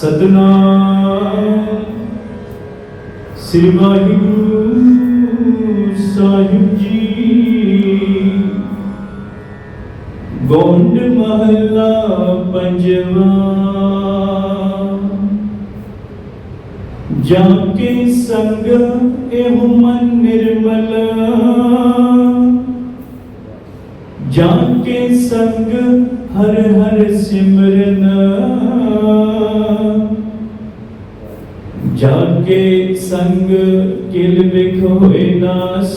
ਸਤਨਾਮ ਸ੍ਰੀ ਵਾਹਿਗੁਰੂ ਸਾਹਿਬ ਜੀ। ਗੋਂਡ ਮਹਲਾ ਪੰਜਵਾ। ਜਾ ਕੇ ਸੰਗ ਇਹੋ ਮਨ ਨਿਰਮਲ। ਜਾ ਕੇ ਸੰਗ ਹਰ ਹਰ ਸਿਮਰਨ। ਜਾ ਕੇ ਸੰਗ ਕਿਲ ਬਿਖ ਹੋਏ ਨਾਸ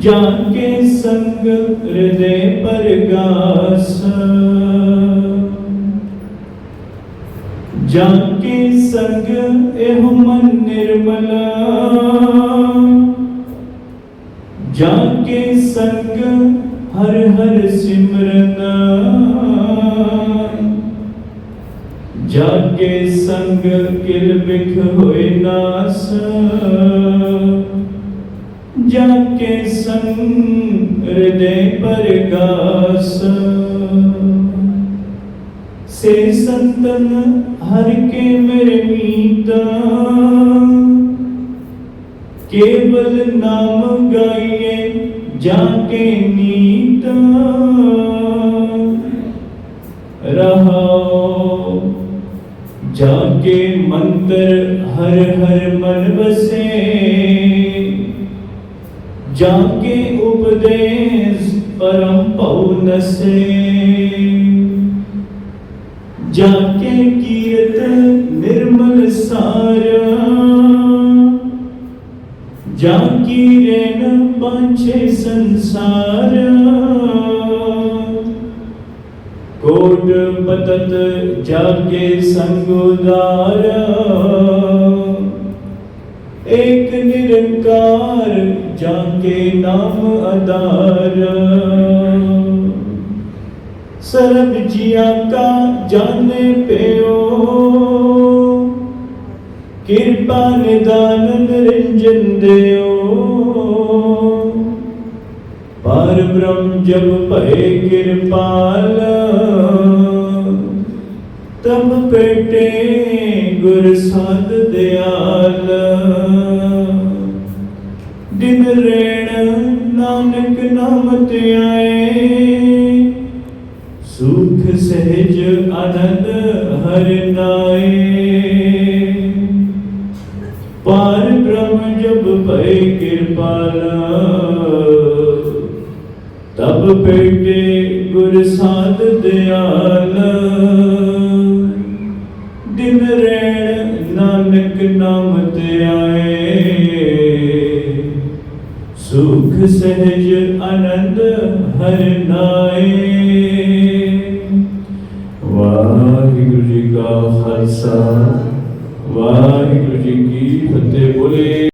ਜਾ ਕੇ ਸੰਗ ਹਿਰਦੇ ਪਰਗਾਸ ਜਾ ਕੇ ਸੰਗ ਇਹੋ ਮਨ ਨਿਰਮਲਾ। ਜਾ ਕੇ ਸੰਗ ਹਰ ਹਰ ਸਿਮਰਨ। ਜਾ ਸੰਗ ਕਿਲ ਬਿਖ ਹੋਏ ਨਾਸ ਜਾ ਸੰਗ ਹਿਰਦੇ ਪਰਗਾਸ ਸੇ ਸੰਤਨ ਹਰ ਕੇ ਮੇਰੇ ਮੀਤਾ। ਕੇਵਲ ਨਾਮ ਗਾਈਏ ਜਾ ਕੇ ਨੀਤ ਜਾ ਕੇ ਮੰਤਰ ਹਰ ਹਰ ਮਨ ਵਸੇ ਜਾ ਕੇ ਉਪਦੇਸ ਪਰਮ ਭਉ ਨਸੇ ਜਾ ਕੀਰਤ ਨਿਰਮਲ ਸਾਰਾ ਜਾ ਕੀ ਪੰਛੇ ਸੰਸਾਰ ਕੋਟ ਪਤਤ ਜਾਗੇ ਸੰਗੁਦਾਰ ਏਕ ਨਿਰੰਕਾਰ ਜਾਗੇ ਨਾਮ ਅਦਾਰਾ ਸਰਬ ਜੀਆਂ ਕਾ ਜਾਣੇ ਪਿਓ ਕਿਰਪਾ ਨਿਦਾਨ ਨਿਰੰਜਨ ਦਿਓ। ਪਰ ਬ੍ਰਹਮ ਜਬ ਭਏ ਕਿਰਪਾਲ। ਤਬ ਪੇਟੇ ਗੁਰ ਸਾਧ ਦਿਆਲ। ਦਿਨ ਰੇਣ ਨਾਨਕ ਨਾਮ ਤੇ ਆਏ। ਸੁਖ ਸਹਿਜ ਆਨੰਦ ਹਰ ਨਾਏ। ਪਾਰ ਬ੍ਰਹਮ ਜਬ ਭਏ ਕਿਰਪਾਲਾ। ਤਬ ਪੇਟੇ ਗੁਰ ਸਾਧ ਦਿਆਲ। ਦਿਨ ਰੈਣ ਨਾਨਕ ਨਾਮ ਤੇ ਆਏ। ਸੁਖ ਸਹਿਜ ਆਨੰਦ ਹਰ ਨਾਏ। ਵਾਹਿਗੁਰੂ ਜੀ ਕਾ ਖਾਲਸਾ, ਵਾਹਿਗੁਰੂ ਜੀ ਕੀ ਫਤਿਹ ਬੋਲੇ।